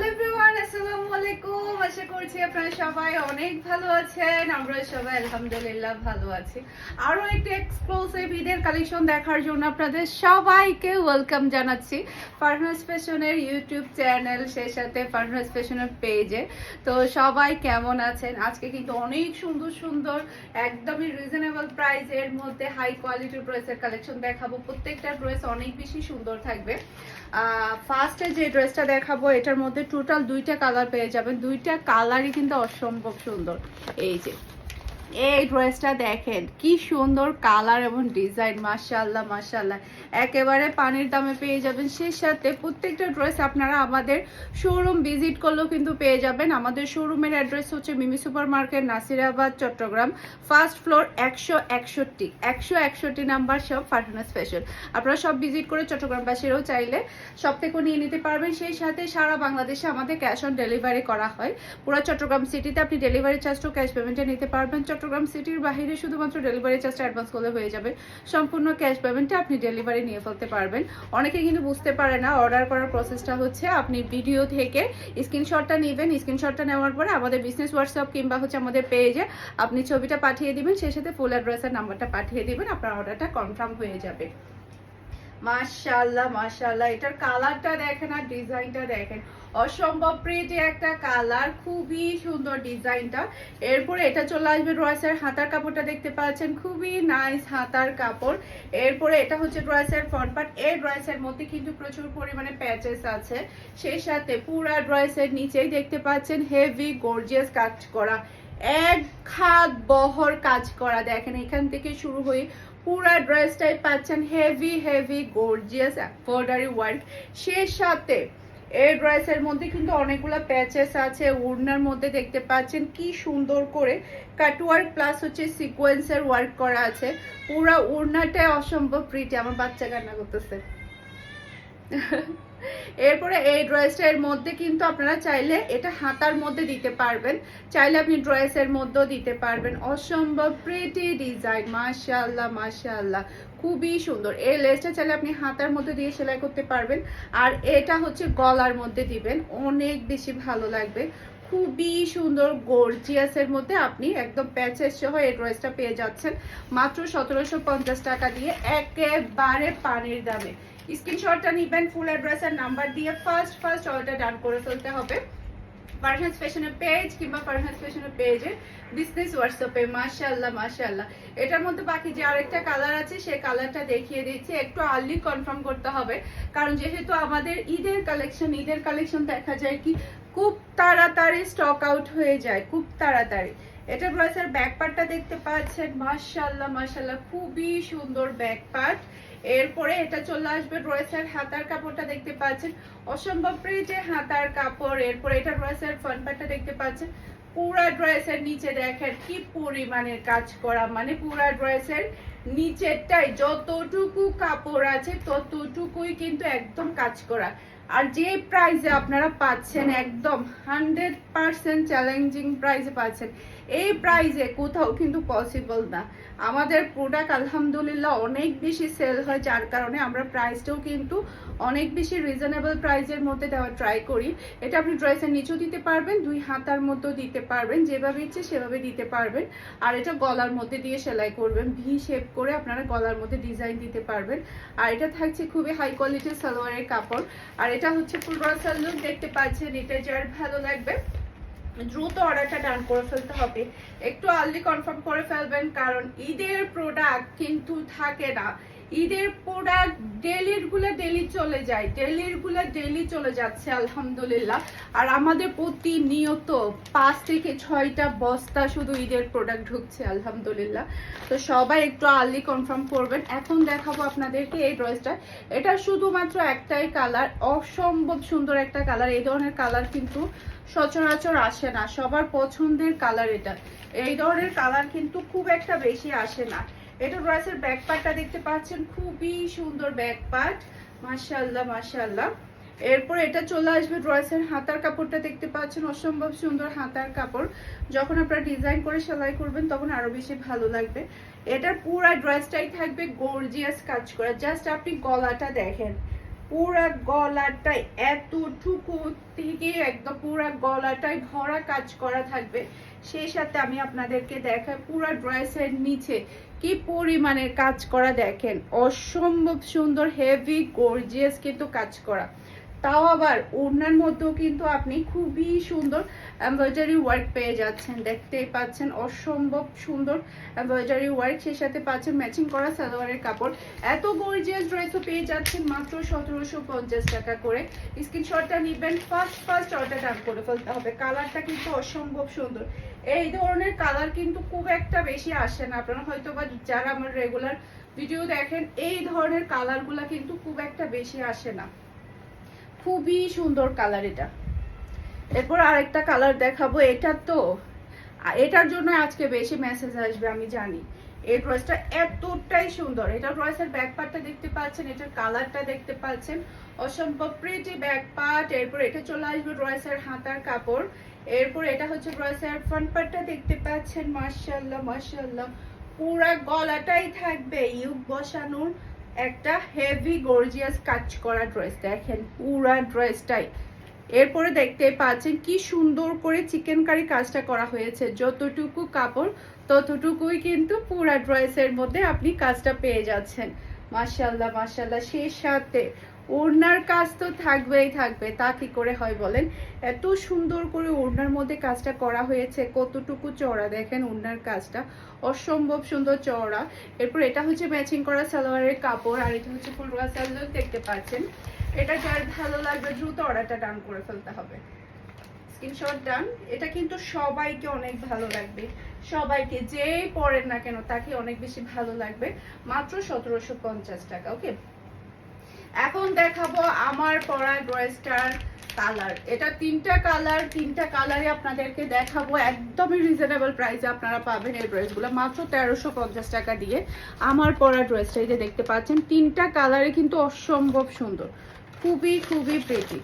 Hello everyone. Everyone, আসসালামু আলাইকুম। আশা করছি আপনারা সবাই অনেক ভালো আছেন। আমরা সবাই আলহামদুলিল্লাহ ভালো আছি। আরও একটা এক্সক্লুসিভ ঈদের কালেকশন দেখার জন্য আপনাদের সবাইকে ওয়েলকাম জানাচ্ছি। ফারহাস ফ্যাশনের ইউটিউব চ্যানেল সেই সাথে ফারহাস ফ্যাশনের পেজে তো সবাই কেমন আছেন? আজকে কিন্তু অনেক সুন্দর সুন্দর, একদমই রিজনেবল প্রাইসের মধ্যে হাই কোয়ালিটির ড্রেসের কালেকশন দেখাবো। প্রত্যেকটা ড্রেস অনেক বেশি সুন্দর থাকবে। ফার্স্টে যে ড্রেসটা দেখাবো, এটার মধ্যে টোটাল দুইটা কালার পেয়ে যাবেন। দুইটা কালারই কিন্তু অসম্ভব সুন্দর। এই যে এই ড্রেসটা দেখেন, কি সুন্দর কালার এবং ডিজাইন মাশাল্লাহ মাশাল্লাহ একেবারে পানির দামে পেয়ে যাবেন। সেই সাথে প্রত্যেকটা ড্রেস আপনারা আমাদের শোরুম ভিজিট করলেও কিন্তু পেয়ে যাবেন। আমাদের শোরুমের অ্যাড্রেস হচ্ছে Mimi super market Nasirabad, Chittagong first floor একশো একষট্টি একশো একষট্টি নাম্বার সব ফারহানা স্পেশাল আপনারা সব ভিজিট করে চট্টগ্রামবাসীরাও চাইলে সব থেকে নিয়ে নিতে পারবেন। সেই সাথে সারা বাংলাদেশে আমাদের ক্যাশ অন ডেলিভারি করা হয়। পুরো চট্টগ্রাম সিটিতে আপনি ডেলিভারি চার্জটাও ক্যাশ পেমেন্টে নিতে পারবেন। চট্টগ্রাম সিটির বাইরে শুধুমাত্র ডেলিভারি চার্জটা অ্যাডভান্স করলে হয়ে যাবে। সম্পূর্ণ ক্যাশ পেমেন্টটা আপনি ডেলিভারি নিয়ে ফেলতে পারবেন। অনেকে কিন্তু বুঝতে পারে না অর্ডার করার প্রসেসটা হচ্ছে আপনি ভিডিও থেকে স্ক্রিনশটটা নেবেন। স্ক্রিনশটটা নেওয়ার পরে আমাদের বিজনেস হোয়াটসঅ্যাপ কিংবা হচ্ছে আমাদের পেজে আপনি ছবিটা পাঠিয়ে দিবেন, সেই সাথে ফুল অ্যাড্রেসের নাম্বারটা পাঠিয়ে দেবেন, আপনার অর্ডারটা কনফার্ম হয়ে যাবে। মাশাআল্লাহ মাশাআল্লাহ। এটার কালারটা দেখেন আর ডিজাইনটা দেখেন। অসম্ভব প্রিটি একটা কালার, খুবই সুন্দর ডিজাইনটা। এরপরে এটা চলে আসবে ড্রয়েসের হাতার কাপড়টা দেখতে পাচ্ছেন। খুবই নাইস হাতার কাপড়। এরপরে এটা হচ্ছে ড্রয়েসের ফ্রন্ট পার্ট এই ড্রয়েসের মধ্যে কিন্তু প্রচুর পরিমাণে প্যাচেস আছে। সেই সাথে পুরা ড্রয়েসের নিচেই দেখতে পাচ্ছেন হেভি গর্জিয়াস কাজ করা। এক খাত বহর কাজ করা। দেখেন এখান থেকে শুরু হয়ে পুরা ড্রেসটাই পাচ্ছেন heavy heavy gorgeous embroidery work সেই সাথে এই ড্রেসের মধ্যে কিন্তু অনেকগুলো প্যাচেস আছে, উড়নার মধ্যে দেখতে পাচ্ছেন কি সুন্দর করে কাটওয়ার্ক প্লাস হচ্ছে সিকোয়েন্সের ওয়ার্ক করা আছে। পুরা উড়নাটাই অসম্ভব প্রিটি আমার বাচ্চা কান্না করতেছে। এরপরে এই ড্রেসটার মধ্যে কিন্তু আপনারা চাইলে এটা হাতার মধ্যে দিতে পারবেন। চাইলে আপনি ড্রেসের মধ্যেও দিতে পারবেন। অসম্ভব প্রিটি ডিজাইন মাশাআল্লাহ মাশাআল্লাহ। খুবই সুন্দর। এই লেসটা চাইলে আপনি হাতার মধ্যে দিয়ে সেলাই করতে পারবেন। আর এটা হচ্ছে গলার মধ্যে দিবেন। অনেক বেশি ভালো লাগবে। খুবই সুন্দর গর্জিয়াসের মধ্যে আপনি একদম প্যাচেস সহ এই ড্রেসটা পেয়ে যাচ্ছেন। মাত্র সতেরোশো পঞ্চাশ টাকা দিয়ে একেবারে পানির দামে। স্ক্রিনশটটা নিবেন ফুল অ্যাড্রেস আর নাম্বার দিয়ে ফার্স্ট ফার্স্ট অর্ডার ডান করে ফেলতে হবে। ফ্যাশনের পেজ কিংবা ফ্যাশনের পেজে বিজনেস হোয়াটসঅ্যাপে মাশাআল্লাহ মাশাআল্লাহ। এটার মধ্যে বাকি যে আরেকটা কালার আছে, সেই কালারটা দেখিয়ে দিচ্ছি। একটু আর্লি কনফার্ম করতে হবে। কারণ যেহেতু আমাদের ঈদের কালেকশন ঈদের কালেকশন দেখা যায় কি খুব তাড়াতাড়ি স্টক আউট হয়ে যায়, খুব তাড়াতাড়ি। এটা ব্লাউজের ব্যাক পার্টটা দেখতে পাচ্ছেন, মাশাআল্লাহ মাশাআল্লাহ, খুবই সুন্দর ব্যাক পার্ট এরপরে এটা চলে আসবে ড্রেসের হাতার কাপড়টা দেখতে পাচ্ছেন অসম্ভব প্রিটে হাতার কাপড়। এরপরে এটা ড্রেসের ফ্রন্ট পার্টটা দেখতে পাচ্ছেন, পুরা ড্রেসের নিচে দেখেন, কি পরিমাণের কাজ করা মানে পুরা ড্রেসের নিচেরটাই, যতটুকু কাপড় আছে ততটুকুই কিন্তু একদম কাজ করা। আর যে প্রাইসে আপনারা পাচ্ছেন, একদম হান্ড্রেড পার্সেন্ট চ্যালেঞ্জিং প্রাইসে পাচ্ছেন। এই প্রাইসে কোথাও কিন্তু পসিবল না। আমাদের প্রোডাক্ট আলহামদুলিল্লাহ অনেক বেশি সেল হয়, যার কারণে আমরা প্রাইসটাও কিন্তু অনেক বেশি রিজনেবল প্রাইসের মধ্যে দেওয়ার ট্রাই করি। এটা আপনি ড্রেসের নিচেও দিতে পারবেন, দুই হাতার মতো দিতে পারবেন, যেভাবে ইচ্ছে সেভাবে দিতে পারবেন। আর এটা গলার মধ্যে দিয়ে সেলাই করবেন ভি শেপ করে আপনারা গলার মধ্যে ডিজাইন দিতে পারবেন। আর এটা থাকছে খুবই হাই কোয়ালিটির সালোয়ারের কাপড়। আর এটা হচ্ছে ফুল রসাল লুক দেখতে পাচ্ছেন, এটা যার ভালো লাগবে। দ্রুত অর্ডারটা ডান করে ফেলতে হবে। একটু আর্লি কনফার্ম করে ফেলবেন, কারণ ঈদের প্রোডাক্ট কিন্তু থাকে না। ঈদের প্রোডাক্ট ডেলিরগুলো ডেলি চলে যায় ডেলিরগুলো ডেলি চলে যাচ্ছে, আলহামদুলিল্লাহ। আর আমাদের প্রতিনিয়ত পাঁচ থেকে ছয়টা বস্তা শুধু ঈদের প্রোডাক্ট ঢুকছে, আলহামদুলিল্লাহ। তো সবাই একটু আর্লি কনফার্ম করবেন। এখন দেখাবো আপনাদেরকে এই ড্রেসটা এটা শুধুমাত্র একটাই কালার অসম্ভব সুন্দর একটা কালার এই ধরনের কালার কিন্তু সচরাচর আসে না। সবার পছন্দের কালার এটা। এই ধরনের কালার কিন্তু খুব একটা বেশি আসে না। এটা ড্রেসের ব্যাক পার্টটা দেখতে পাচ্ছেন, খুবই সুন্দর ব্যাক পার্ট মাশাল্লাহ মাশাআল্লাহ। এরপর এটা চলে আসবে ড্রয়েসের হাতার কাপড়টা দেখতে পাচ্ছেন, অসম্ভব সুন্দর হাতার কাপড়। যখন আপনারা ডিজাইন করে সেলাই করবেন, তখন আরও বেশি ভালো লাগবে। এটার পুরা ড্রেসটাই থাকবে গর্জিয়াস কাজ করা। জাস্ট আপনি গলাটা দেখেন। পুরা গলাটাই, এতটুকু থেকে একদম পুরা গলাটাই ভরা কাজ করা থাকবে। সেই সাথে আমি আপনাদেরকে দেখাই, পুরা ড্রেসের নিচে কি পরিমাণের কাজ করা দেখেন। অসম্ভব সুন্দর হেভি গর্জিয়াস কিন্তু কাজ করা। তাও আবার ওড়নার মধ্যেও কিন্তু আপনি খুবই সুন্দর এমব্রয়ডারি ওয়ার্ক পেয়ে যাচ্ছেন, দেখতেই পাচ্ছেন, অসম্ভব সুন্দর এমব্রয়ডারি ওয়ার্ক সেই সাথে পাচ্ছেন ম্যাচিং করা সালোয়ারের কাপড়। এত গর্জিয়াস ড্রেসও পেয়ে যাচ্ছেন মাত্র সতেরোশো পঞ্চাশ টাকা করে। স্ক্রিনশটটা নিবেন ফার্স্ট ফার্স্ট অর্ডার ডান করে ফেলতে হবে। কালারটা কিন্তু অসম্ভব সুন্দর। এই ধরনের কালার কিন্তু খুব একটা বেশি আসে না। আপনারা হয়তো বা যারা আমার রেগুলার ভিডিও দেখেন, এই ধরনের কালারগুলা কিন্তু খুব একটা বেশি আসে না। খুবই সুন্দর কালার এটা। এরপর আরেকটা কালার দেখাবো, এটা তো এটার জন্য আজকে বেশি মেসেজ আসবে, আমি জানি। এই ড্রেসটা এতটাই সুন্দর। এটা ড্রেসের ব্যাক পার্টটা দেখতে পাচ্ছেন, এটার কালারটা দেখতে পাচ্ছেন। অসম্ভব প্রিটি ব্যাক পার্ট এরপর এটা চলে আসবে ড্রেসের হাতার কাপড়। এরপর এটা হচ্ছে ড্রেসের ফ্রন্ট পার্টটা দেখতে পাচ্ছেন মার্শাল্লাহ মার্শাল্লাহ পুরা গলাটাই থাকবে ইউক বসানোর। একটা হেভি গর্জিয়াস কাজ করা ড্রেস দেখেন, পুরা ড্রেসটাই এরপরে দেখতে পাচ্ছেন কি সুন্দর করে চিকেন কারি কাজটা করা হয়েছে। যতটুকু কাপড়, ততটুকুই কিন্তু পুরা ড্রেসের মধ্যে আপনি কাজটা পেয়ে যাচ্ছেন। মাসাল্লাহ মাসাল্লাহ সেই সাথে। ওড়নার কাজ তো থাকবেই, থাকবে। তা কি করে হয় বলেন? এত সুন্দর করে ওড়নার মধ্যে কাজটা করা হয়েছে, কতটুকু চওড়া? দেখেন ওড়নার কাজটা। অসম্ভব সুন্দর চওড়া। এরপর এটা হচ্ছে ম্যাচিং করা সালোয়ারের কাপড়, আর এটা হচ্ছে ফুলওয়া সালোয়ার, দেখতে পাচ্ছেন। এটা যার ভালো লাগবে, দ্রুত অর্ডারটা ডান করে ফেলতে হবে। Screenshot done. এটা কিন্তু সবাইকে অনেক ভালো লাগবে। সবাইকে, যেই পড়েন না কেন, তাকে অনেক বেশি ভালো লাগবে। মাত্র সতেরোশো পঞ্চাশ টাকা ওকে এখন দেখাবো আমার পরা ড্রেসটার কালার। এটা তিনটা কালার, তিনটা কালারই আপনাদেরকে দেখাবো। একদমই রিজনেবল প্রাইসে আপনারা পাবেন এই ড্রেসগুলো। মাত্র তেরোশো পঞ্চাশ টাকা দিয়ে আমার পরা ড্রেসটা। এই যে দেখতে পাচ্ছেন, তিনটা কালারে কিন্তু অসম্ভব সুন্দর। খুবই খুবই প্রেটি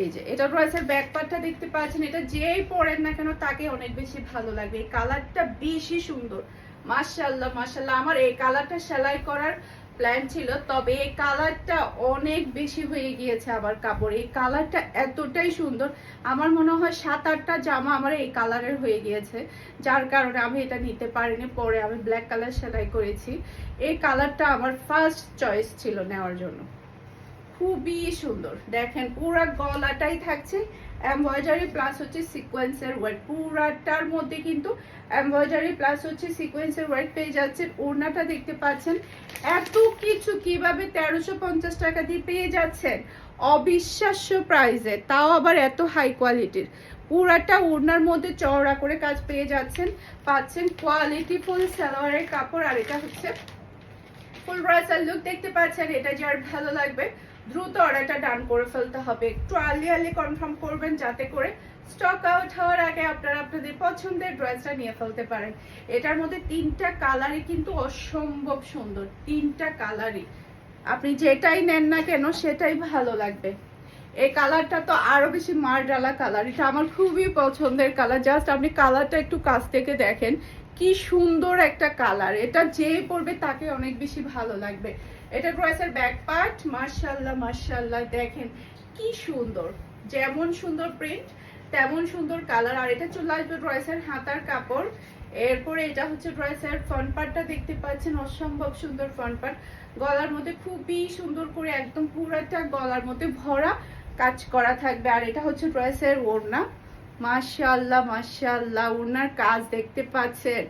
এই যে, এটা ড্রেসের ব্যাক পার্টটা দেখতে পাচ্ছেন। এটা যেই পরেন না কেন তাকে অনেক বেশি ভালো লাগবে। এই কালারটা বেশি সুন্দর। মাশাল্লাহ মাশাল্লাহ আমার এই কালারটা সেলাই করার প্ল্যান ছিল, তবে এই কালারটা অনেক বেশি হয়ে গিয়েছে আমার কাপড়। এই কালারটা এতটাই সুন্দর, আমার মনে হয় সাত আটটা জামা আমার এই কালারের হয়ে গিয়েছে, যার কারণে আমি এটা নিতে পারিনি, পরে আমি ব্ল্যাক কালার সেলাই করেছি। এই কালারটা আমার ফার্স্ট চয়েস ছিল নেওয়ার জন্য। খুবই সুন্দর, দেখেন পুরা গলাটাই থাকছে এমব্রয়ডারি প্লাস হচ্ছে সিকোয়েন্সের ওয়ার্ক পুরাটার মধ্যে কিন্তু এমব্রয়ডারি প্লাস হচ্ছে সিকোয়েন্সের ওয়ার্ক পেয়ে যাচ্ছেন। ওড়নাটা দেখতে পাচ্ছেন। এত কিছু কীভাবে তেরোশো পঞ্চাশ টাকা দিয়ে পেয়ে যাচ্ছেন? অবিশ্বাস্য প্রাইসে তাও আবার এত হাই কোয়ালিটির পুরাটা ওড়নার মধ্যে চওড়া করে কাজ পেয়ে যাচ্ছেন। পাচ্ছেন কোয়ালিটি ফুল সালোয়ারের কাপড়। আর এটা হচ্ছে ফুল ব্রাসার লুক দেখতে পাচ্ছেন। এটা যার ভালো লাগবে। দ্রুত অর্ডারটা ডান করে ফেলতে হবে। একটু আর্লি আর্লি কনফার্ম করবেন যাতে করে স্টক আউট হওয়ার আগে আপনারা আপনাদের পছন্দের ড্রেসটা নিয়ে ফেলতে পারেন। এটার মধ্যে তিনটা কালারই কিন্তু অসম্ভব সুন্দর, তিনটা কালারই আপনি যেটাই নেন না কেন, সেটাই ভালো লাগবে। এই কালারটা তো আরও বেশি মার ডালা কালার এটা আমার খুবই পছন্দের কালার জাস্ট আপনি কালারটা একটু কাছ থেকে দেখেন। কি সুন্দর একটা কালার এটা যে পরবে তাকে অনেক বেশি ভালো লাগবে। এটা ড্রেসের ব্যাক পার্ট মার্শাল্লাহ মার্শাল্লাহ দেখেন কি সুন্দর। যেমন সুন্দর প্রিন্ট তেমন সুন্দর কালার আর এটা চলে আসবে ড্রেসের হাতার কাপড়। এরপরে এটা হচ্ছে ড্রেসের ফ্রন্ট পার্টটা দেখতে পাচ্ছেন, অসম্ভব সুন্দর ফ্রন্ট পার্ট গলার মধ্যে খুবই সুন্দর করে একদম পুরাটা গলার মধ্যে ভরা কাজ করা থাকবে। আর এটা হচ্ছে ড্রেসের ওড়না। মাশাল্লাহ মাশাল্লাহ ওড়নার কাজ দেখতে পাচ্ছেন।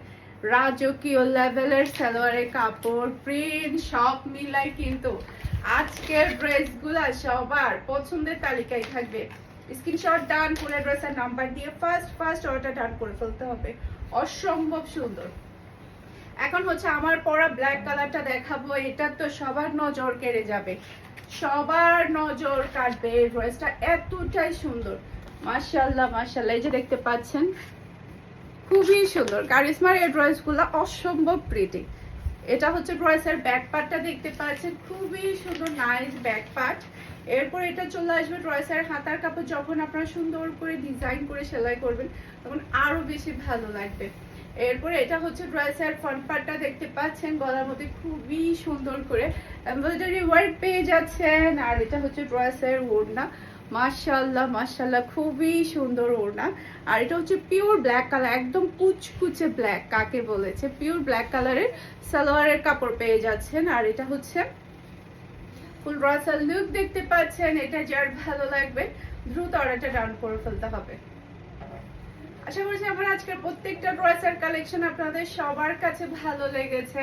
রাজকীয় লেভেলের সালোয়ারের কাপড় প্রিন্ট সব মিলাই কিন্তু আজকের ড্রেস ড্রেসগুলা সবার পছন্দের তালিকায় থাকবে। স্ক্রিনশট ডান করে ড্রেসের নাম্বার দিয়ে ফার্স্ট ফার্স্ট অর্ডার ডান করে ফেলতে হবে। অসম্ভব সুন্দর। এখন হচ্ছে আমার পরা ব্ল্যাক কালারটা দেখাবো, এটা তো সবার নজর কেড়ে যাবে। সবার নজর কাটবে এই ড্রেসটা এতটাই সুন্দর। মাশাল্লাহ মাশাল্লাহ এই যে দেখতে পাচ্ছেন খুবই সুন্দর। কারিশমার এই ড্রেসগুলো অসম্ভব প্রিটি এটা হচ্ছে ড্রেসের ব্যাক পার্টটা দেখতে পাচ্ছেন। খুবই সুন্দর নাইস ব্যাক পার্ট এরপর এটা চলে আসবে ড্রেসের হাতার কাপড় যখন আপনারা সুন্দর করে ডিজাইন করে সেলাই করবেন, তখন আরও বেশি ভালো লাগবে। এরপরে এটা হচ্ছে ড্রেসের ফ্রন্ট পার্টটা দেখতে পাচ্ছেন। গলার মধ্যে খুবই সুন্দর করে এমব্রয়ডারি ওয়ার্ক পেয়ে যাচ্ছেন। আর এটা হচ্ছে ড্রেসের ওড়না। মাশাল্লাহ মাশাল্লাহ খুবই সুন্দর ওড়না। আর এটা হচ্ছে পিওর ব্ল্যাক কালার একদম কুচকুচে ব্ল্যাক কাকে বলেছে? পিওর ব্ল্যাক কালারের সালোয়ারের কাপড় পেয়ে যাচ্ছেন। আর এটা হচ্ছে ফুল রসাল লুক দেখতে পাচ্ছেন। এটা যার ভালো লাগবে, দ্রুত অর্ডারটা ডাউন করে ফেলতে হবে। আশা করছি আমার আজকের প্রত্যেকটা ড্রেসের কালেকশন আপনাদের সবার কাছে ভালো লেগেছে।